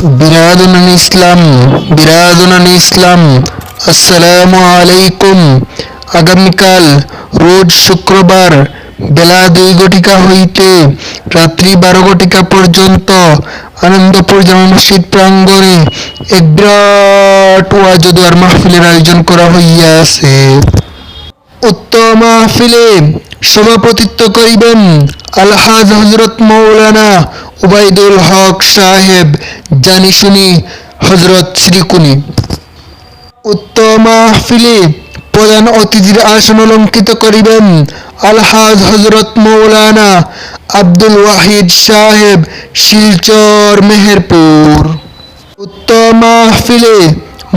বিরাদুন ইসলাম বিরাদুন ইসলাম আসসালামু আলাইকুম আগামীকাল রোজ শুক্রবার বেলা দুই ঘটিকা হইতে রাত্রি বারো ঘটিকা পর্যন্ত আনন্দপুর মসজিদ প্রাঙ্গণে এক বিরাট ওয়াজ ও দোয়ার মাহফিলের আয়োজন করা হইয়াছে। উক্ত মাহফিলে সভাপতিত্ব করিবেন আলহাজ হজরত মৌলানা উবাইদুল হক সাহেব, জানি শুনি হজরত শ্রীকুনি। উক্ত মাহফিলে প্রধান অতিথির আসন অলঙ্কিত করিবেন আলহাজ হজরত মৌলানা আব্দুল ওয়াহিদ সাহেব, শিলচর মেহেরপুর। উত্তম মাহফিলে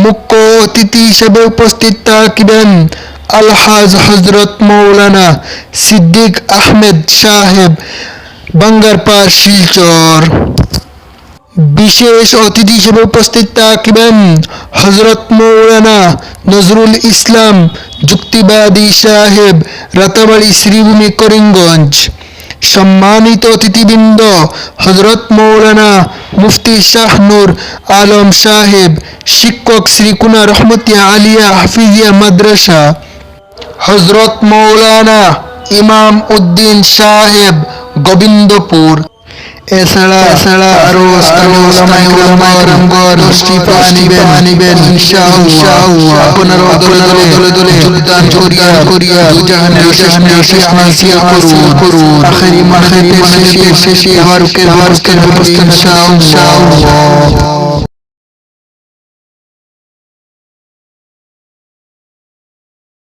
মুখ্য অতিথি হিসেবে উপস্থিত থাকিবেন আলহাজ হজরত মৌলানা সিদ্দিক আহমেদ সাহেব বাঙ্গারপাড় শিলচর বিশেষ অতিথি হিসেবে উপস্থিত থাকিবেন হজরত মৌলানা নজরুল ইসলাম যুক্তিবাদী সাহেব রাতাবাড়ি শ্রীভূমি করিমগঞ্জ। সম্মানিত অতিথিবৃন্দ হজরত মৌলানা মুফতি শাহনুর আলম সাহেব, শিক্ষক শ্রীকুনা রহমতিয়া আলিয়া হাফিজিয়া মাদ্রাসা। হজরত মৌলানা ইমাম উদ্দিন সাহেব গোবিন্দপুর। এছাড়া এছাড়া আরও আরও ওলামাইকরামগণ দশটি পানিবেন আনিবেন ইনশাআল্লাহ আপনারা দলে দলে দলে দলে যোগদান করিয়া করিয়া দুজাহানের শেষ শেষ নাসিয়া করুন করুন আখেরি মাখেরি শেষে শেষে হারুকের হারুকের ইনশাআল্লাহ